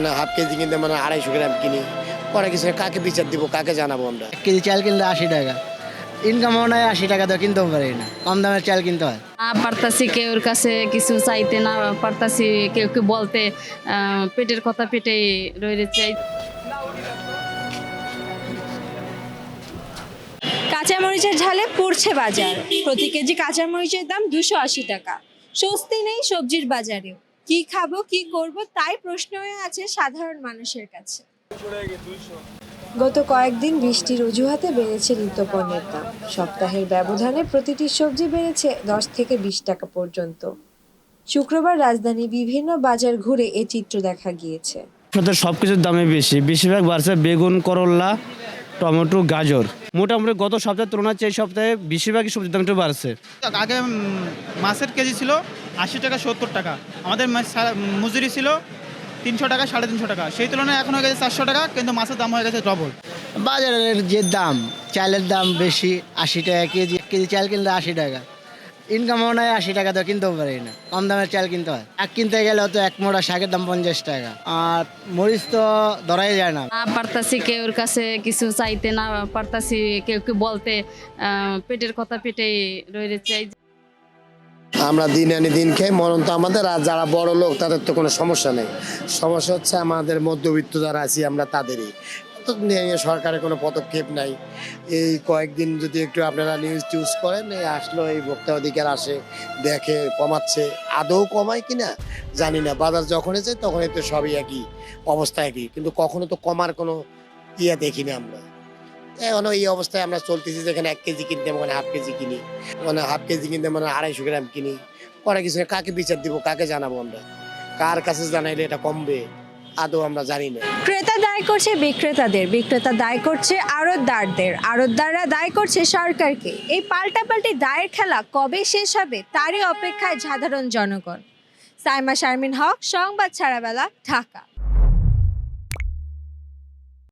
মানে half KG কিনতে মানে আড়াইশো গ্রাম কিনি। পরে কিছু কাকে বিচার দিব কাকে জানাব আমরা? এক কেজি চাল কিনলে আশি টাকা। ইনকাম মনে হয় আশি টাকা তো কিনতেও পারি না। কম দামের চাল কিনতে হয়। না পারতাছি কেউর কাছে কিছু চাইতে না পারতাছি কেউ কেউ বলতে আহ, পেটের কথা পেটেই রয়ে চাই। কাঁচামরিচের ঝালে পড়ছে বাজার। প্রতি কেজি কাঁচামরিচের দাম দুশো আশি টাকা। স্বস্তি নেই সবজির বাজারেও। কি খাব কি করব তাই প্রশ্ন হয়ে আছে সাধারণ মানুষের কাছে। গত কয়েকদিন বৃষ্টির অজুহাতে বেড়েছে নিত্যপণ্যের দাম। সপ্তাহের ব্যবধানে প্রতিটি সবজি বেড়েছে দশ থেকে বিশ টাকা পর্যন্ত। শুক্রবার রাজধানী বিভিন্ন বাজার ঘুরে এ চিত্র দেখা গিয়েছে। সাথে সব কিছুর দামে বেশি। বেশিরভাগ বাড়ছে বেগুন করল্লা টমেটো গাজর। মোটামুটি গত সপ্তাহের তুলনায় এই সপ্তাহে বেশিরভাগই সবজির দাম একটু বাড়ছে আগে মাছের কেজি ছিল আশি টাকা সত্তর টাকা। আমাদের মাছ মজুরি ছিল তিনশো টাকা সাড়ে তিনশো টাকা। সেই তুলনায় এখন হয়ে গেছে চারশো টাকা কিন্তু মাছের দাম হয়ে গেছে ডবল বাজারের যে দাম চালের দাম বেশি আশি টাকা কেজি এক কেজি চাল কিনলে আশি টাকা। ইনকাম মনে হয় আশি টাকা তো কিনতেও পারি না। কম দামের চাল কিনতে হয়। এক কিনতে গেলে তো এক মোটা শাকের দাম পঞ্চাশ টাকা। আর মরিচ তো ধরাই যায় না। না পারতাছি কেউর কাছে কিছু চাইতে না পারতাছি কেউ কেউ বলতে আহ, পেটের কথা পেটেই রয়ে চাই। আমরা দিন আনি দিন খেয়ে মরণ তো আমাদের আর যারা বড় লোক তাদের তো কোনো সমস্যা নেই। সমস্যা হচ্ছে আমাদের মধ্যবিত্ত যারা আছি আমরা তাদেরই। তো নিয়ে সরকারের কোনো পদক্ষেপ নাই। এই কয়েকদিন যদি একটু আপনারা নিউজ টিউজ করেন এই আসলো, এই ভোক্তা অধিকার আসে, দেখে কমাচ্ছে। আদৌ কমায় কিনা, জানি না। বাজার যখনই যায় তখনই তো সবই একই, অবস্থা একই। কিন্তু কখনো তো কমার কোনো ইয়ে দেখি না আমরা। এখন এই অবস্থায় আমরা চলতেছি, যেখানে এক কেজি কিনতে মানে হাফ কেজি কিনি। মানে হাফ কেজি কিনতে মানে আড়াইশো গ্রাম কিনি। পরে কিছু কাকে বিচার দিব, কাকে জানাব আমরা? কার কাছে জানাইলে এটা কমবে? আদৌ আমরা জানি না। ক্রেতা দায় করছে বিক্রেতাদের, বিক্রেতা দায় করছে আড়তদারদের, আড়তদাররা দায় করছে সরকারকে। এই পাল্টাপাল্টি দায়ের খেলা কবে শেষ হবে তারই অপেক্ষায় সাধারণ জনগণ। সাইমা শারমিন হক, সংবাদ ছাড়াবেলা, ঢাকা।